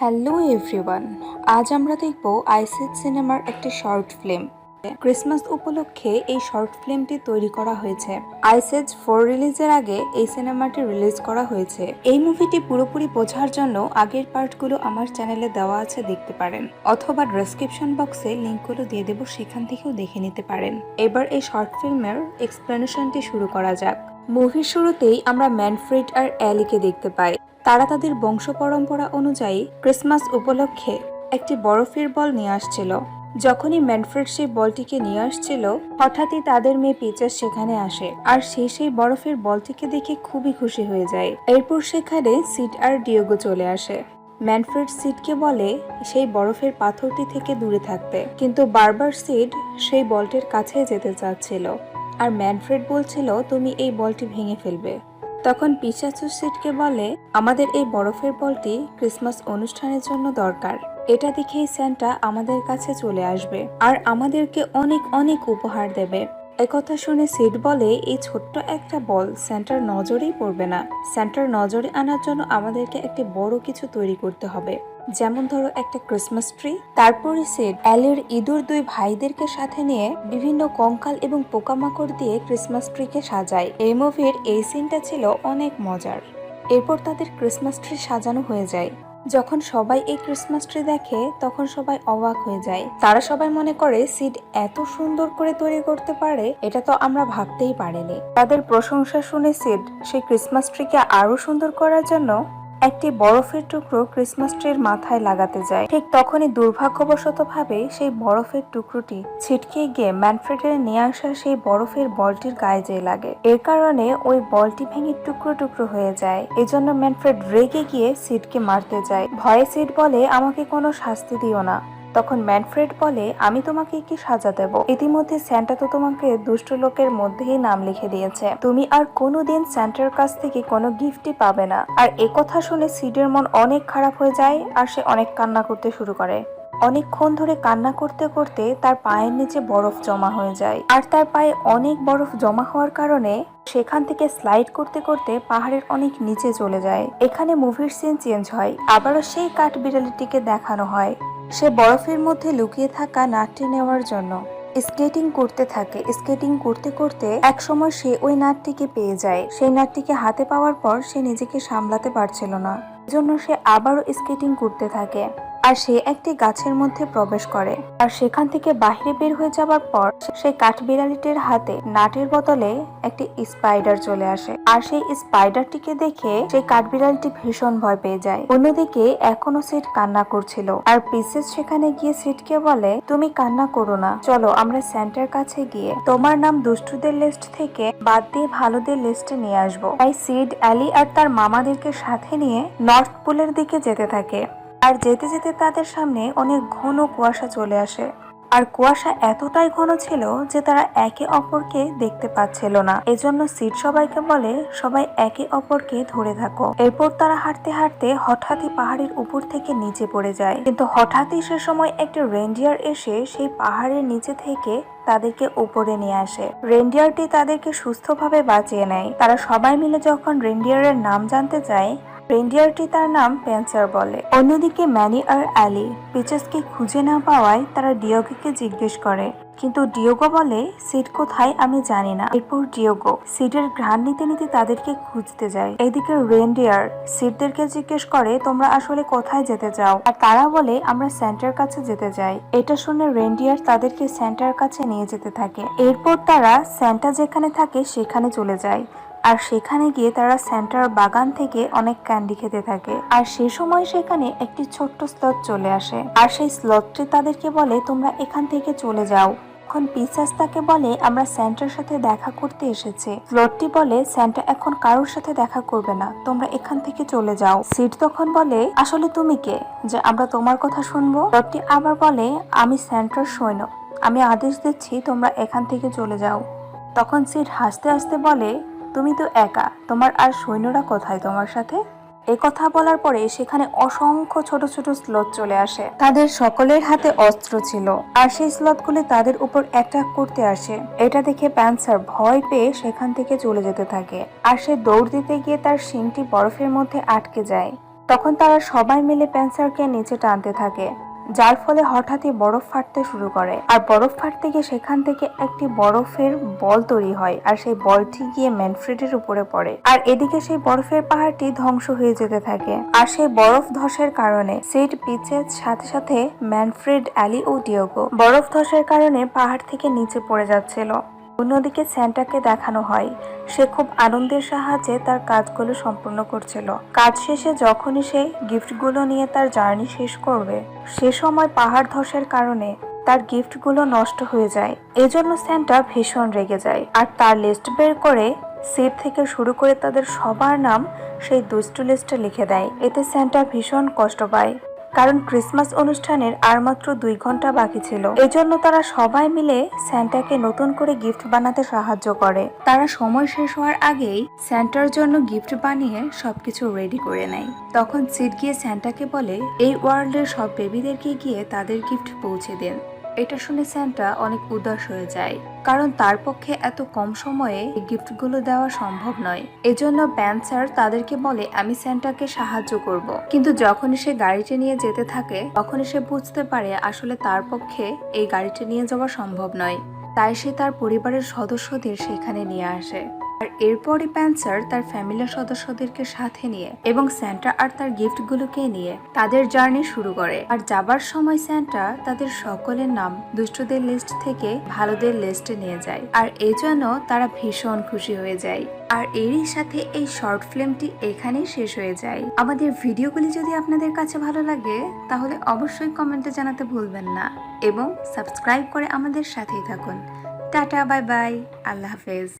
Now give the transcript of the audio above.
Hello everyone, আজ আমরা দেখব আইসিড সিনেমার একটি শর্ট ফিল্ম। ক্রিসমাস উপলক্ষে এই শর্ট ফিল্মটি তৈরি করা হয়েছে। আইসেজ ফোর রিলিজের আগে এই সিনেমাটি রিলিজ করা হয়েছে। এই মুভিটি পুরোপুরি বোঝার জন্য আগের পার্টগুলো আমার চ্যানেলে দেওয়া আছে, দেখতে পারেন। অথবা ডেসক্রিপশন বক্সে লিঙ্কগুলো দিয়ে দেবো, সেখান থেকেও দেখে নিতে পারেন। এবার এই শর্ট ফিল্মের এক্সপ্লেনেশনটি শুরু করা যাক। মুভির শুরুতেই আমরা ম্যানফ্রিড আর অ্যালিকে দেখতে পাই। তারা তাদের বংশ পরম্পরা অনুযায়ী ক্রিসমাস উপলক্ষে একটি বরফের বল নিয়ে আসছিল। যখনই ম্যানফ্রেড সেই বলটিকে নিয়ে আসছিল, হঠাৎই তাদের মেয়ে পিচার সেখানে আসে আর সে সেই বরফের বলটিকে দেখে খুবই খুশি হয়ে যায়। এরপর সেখানে সিট আর ডিওগো চলে আসে। ম্যানফ্রেড সিডকে বলে, সেই বরফের পাথরটি থেকে দূরে থাকতে। কিন্তু বারবার সিড সেই বলটির কাছে যেতে চাচ্ছিল। আর ম্যানফ্রেড বলছিল, তুমি এই বলটি ভেঙে ফেলবে। তখন পিসাচু সিটকে বলে, আমাদের এই বরফের বলটি ক্রিসমাস অনুষ্ঠানের জন্য দরকার। এটা দেখেই স্যান্টা আমাদের কাছে চলে আসবে আর আমাদেরকে অনেক অনেক উপহার দেবে। একথা শুনে সিড বলে, এই ছোট্ট একটা বল সেন্টার নজরেই পড়বে না। সেন্টার নজরে আনার জন্য আমাদেরকে একটি বড় কিছু তৈরি করতে হবে। যেমন ধরো একটা ক্রিসমাস ট্রি তারপরে সিড অ্যালের ইঁদুর দুই ভাইদেরকে সাথে নিয়ে বিভিন্ন কঙ্কাল এবং পোকামাকড় দিয়ে ক্রিসমাস ট্রিকে সাজায়। এই মুভির এই সিনটা ছিল অনেক মজার। এরপর তাদের ক্রিসমাস ট্রি সাজানো হয়ে যায়। যখন সবাই এই ক্রিসমাস ট্রি দেখে, তখন সবাই অবাক হয়ে যায়। তারা সবাই মনে করে, সিড এত সুন্দর করে তৈরি করতে পারে, এটা তো আমরা ভাবতেই পারিনি। তাদের প্রশংসা শুনে সিড, সেই ক্রিসমাস ট্রিকে আরও সুন্দর করার জন্য একটি বরফের টুকরো ক্রিসমাস ট্রির মাথায় লাগাতে যায়। ঠিক তখনই দুর্ভাগ্যবশত ভাবে সেই বরফের টুকরোটি ছিটকে গিয়ে ম্যানফ্রেডের নিয়ে আসা সেই বরফের বলটির গায়ে যেয়ে লাগে। এর কারণে ওই বলটি ভেঙে টুকরো টুকরো হয়ে যায়। এজন্য ম্যানফ্রেড রেগে গিয়ে সিটকে মারতে যায়। ভয়ে সিট বলে, আমাকে কোনো শাস্তি দিও না। তখন ম্যানফ্রেড বলে, আমি তোমাকে কি সাজা দেব। ইতিমধ্যে স্যান্টা তো তোমাকে দুষ্ট লোকের মধ্যেই নাম লিখে দিয়েছে। তুমি আর কোনোদিন স্যান্টার কাছ থেকে কোনো গিফটই পাবে না। আর একথা শুনে সিডের মন অনেক খারাপ হয়ে যায় আর সে অনেক কান্না করতে শুরু করে। অনেকক্ষণ ধরে কান্না করতে করতে তার পায়ের নিচে বরফ জমা হয়ে যায়। আর তার পায়ে অনেক বরফ জমা হওয়ার কারণে সেখান থেকে স্লাইড করতে করতে পাহাড়ের অনেক নিচে চলে যায়। এখানে মুভির সিন চেঞ্জ হয়। আবারও সেই কাঠ বিড়ালিটিকে দেখানো হয়। সে বরফের মধ্যে লুকিয়ে থাকা নাটটি নেওয়ার জন্য স্কেটিং করতে থাকে। স্কেটিং করতে করতে এক সময় সে ওই নাটটিকে পেয়ে যায়। সেই নাটটিকে হাতে পাওয়ার পর সে নিজেকে সামলাতে পারছিল না। জন্য সে আবারও স্কেটিং করতে থাকে। আর সে একটি গাছের মধ্যে প্রবেশ করে। আর সেখান থেকে বাইরে বের হয়ে যাবার পর সেই কাঠবিড়ালিটির হাতে নাটের বদলে একটি স্পাইডার চলে আসে। আর সেই স্পাইডারটিকে দেখে সেই কাঠবিড়ালিটি ভীষণ ভয় পেয়ে যায়। অন্যদিকে এখনও সিট কান্না করছিল। আর পিসেস সেখানে গিয়ে সিটকে বলে, তুমি কান্না করো না। চলো, আমরা সেন্টার কাছে গিয়ে তোমার নাম দুষ্টুদের লিস্ট থেকে বাদ দিয়ে ভালোদের লিস্টে নিয়ে আসব। তাই সিড, অ্যালি আর তার মামাদেরকে সাথে নিয়ে নর্থ পোলের দিকে যেতে থাকে। আর যেতে যেতে তাদের সামনে অনেক ঘন কুয়াশা চলে আসে। আর কুয়াশা এতটাই ঘন ছিল যে তারা একে অপরকে দেখতে পাচ্ছিল না। এজন্য সিট সবাইকে বলে, সবাই একে অপরকে ধরে থাকো। এরপর তারা হাঁটতে হাঁটতে হঠাৎই পাহাড়ের উপর থেকে নিচে পড়ে যায়। কিন্তু হঠাৎই সে সময় একটি রেন্ডিয়ার এসে সেই পাহাড়ের নিচে থেকে তাদেরকে উপরে নিয়ে আসে। রেন্ডিয়ারটি তাদেরকে সুস্থভাবে বাঁচিয়ে নেয়। তারা সবাই মিলে যখন রেন্ডিয়ারের নাম জানতে চায় রেন্ডিয়ারটি তার নাম পেন্সার বলে। অন্যদিকে ম্যানি আর অ্যালি পিচাসকে খুঁজে না পাওয়ায় তারা ডিওগোকে জিজ্ঞেস করে। কিন্তু ডিওগো বলে সিট কোথায় আমি জানি না। এরপর ডিওগো সিটের ঘ্রাণ নিতে নিতে তাদেরকে খুঁজতে যায়। এদিকে রেন্ডিয়ার সিটদেরকে জিজ্ঞেস করে, তোমরা আসলে কোথায় যেতে চাও? আর তারা বলে, আমরা সেন্টার কাছে যেতে যাই এটা শুনে রেন্ডিয়ার তাদেরকে সেন্টার কাছে নিয়ে যেতে থাকে। এরপর তারা সেন্টার যেখানে থাকে সেখানে চলে যায়। আর সেখানে গিয়ে তারা সেন্টার বাগান থেকে অনেক ক্যান্ডি খেতে থাকে। আর সে সময় সেখানে একটি ছোট্ট স্লট চলে আসে। আর সেই স্লটটি তাদেরকে বলে, তোমরা এখান থেকে চলে যাও। এখন পিসাস তাকে বলে, আমরা স্যান্টার সাথে দেখা করতে এসেছি। স্লটটি বলে, স্যান্টা এখন কারোর সাথে দেখা করবে না। তোমরা এখান থেকে চলে যাও। সিট তখন বলে, আসলে তুমি কে? যে আমরা তোমার কথা শুনব? স্লটটি আবার বলে, আমি স্যান্টার সৈন্য। আমি আদেশ দিচ্ছি তোমরা এখান থেকে চলে যাও। তখন সিট হাসতে হাসতে বলে তুমি তো একা, তোমার আর সৈন্যরা কোথায় তোমার সাথে? এ কথা বলার পরে সেখানে অসংখ্য ছোট ছোট স্লট চলে আসে। তাদের সকলের হাতে অস্ত্র ছিল, আর সেই স্লটগুলি তাদের উপর অ্যাটাক করতে আসে। এটা দেখে প্যান্সার ভয় পেয়ে সেখান থেকে চলে যেতে থাকে, আর সে দৌড় দিতে গিয়ে তার শিংটি বরফের মধ্যে আটকে যায়। তখন তারা সবাই মিলে প্যান্সারকে নিচে টানতে থাকে। যার ফলে হঠাৎই বরফ ফাটতে শুরু করে। আর বরফ ফাটতে গিয়ে সেখান থেকে একটি বরফের বল তৈরি হয়, আর সেই বলটি গিয়ে ম্যানফ্রেডের উপরে পড়ে। আর এদিকে সেই বরফের পাহাড়টি ধ্বংস হয়ে যেতে থাকে। আর সেই বরফ ধসের কারণে সিট পিচের সাথে সাথে ম্যানফ্রেড অ্যালি ও ডিওগো বরফ ধসের কারণে পাহাড় থেকে নিচে পড়ে যাচ্ছিল। অন্যদিকে স্যান্টাকে দেখানো হয়। সে খুব আনন্দের সাহায্যে তার কাজগুলো সম্পূর্ণ করছিল। কাজ শেষে যখনই সে গিফটগুলো নিয়ে তার জার্নি শেষ করবে, সে সময় পাহাড় ধসের কারণে তার গিফটগুলো নষ্ট হয়ে যায়। এজন্য স্যান্টা ভীষণ রেগে যায়। আর তার লিস্ট বের করে সিট থেকে শুরু করে তাদের সবার নাম সেই দুষ্টু লিস্টে লিখে দেয়। এতে স্যান্টা ভীষণ কষ্ট পায়। কারণ ক্রিসমাস অনুষ্ঠানের আর মাত্র দুই ঘণ্টা বাকি ছিল। এজন্য তারা সবাই মিলে স্যান্টাকে নতুন করে গিফট বানাতে সাহায্য করে। তারা সময় শেষ হওয়ার আগেই স্যান্টার জন্য গিফট বানিয়ে সবকিছু রেডি করে নেয়। তখন সিট গিয়ে স্যান্টাকে বলে, এই ওয়ার্ল্ডের সব বেবিদেরকে গিয়ে তাদের গিফট পৌঁছে দেন। এটা শুনে স্যান্টা অনেক উদাস হয়ে যায়, কারণ তার পক্ষে এত কম সময়ে গিফটগুলো দেওয়া সম্ভব নয়। এজন্য প্যান্সার তাদেরকে বলে, আমি স্যান্টাকে সাহায্য করব। কিন্তু যখনই সে গাড়িটি নিয়ে যেতে থাকে, তখনই সে বুঝতে পারে আসলে তার পক্ষে এই গাড়িটি নিয়ে যাওয়া সম্ভব নয়। তাই সে তার পরিবারের সদস্যদের সেখানে নিয়ে আসে। আর এরপরই প্যান্সার তার ফ্যামিলির সদস্যদেরকে সাথে নিয়ে এবং স্যান্টা আর তার গিফটগুলোকে নিয়ে তাদের জার্নি শুরু করে। আর যাবার সময় স্যান্টা তাদের সকলের নাম দুষ্টদের লিস্ট থেকে ভালোদের লিস্টে নিয়ে যায়। আর এই জন্য তারা ভীষণ খুশি হয়ে যায়। আর এরই সাথে এই শর্ট ফিল্মটি এখানেই শেষ হয়ে যায়। আমাদের ভিডিওগুলি যদি আপনাদের কাছে ভালো লাগে, তাহলে অবশ্যই কমেন্টে জানাতে ভুলবেন না এবং সাবস্ক্রাইব করে আমাদের সাথেই থাকুন। টাটা বাই বাই আল্লাহ হাফেজ।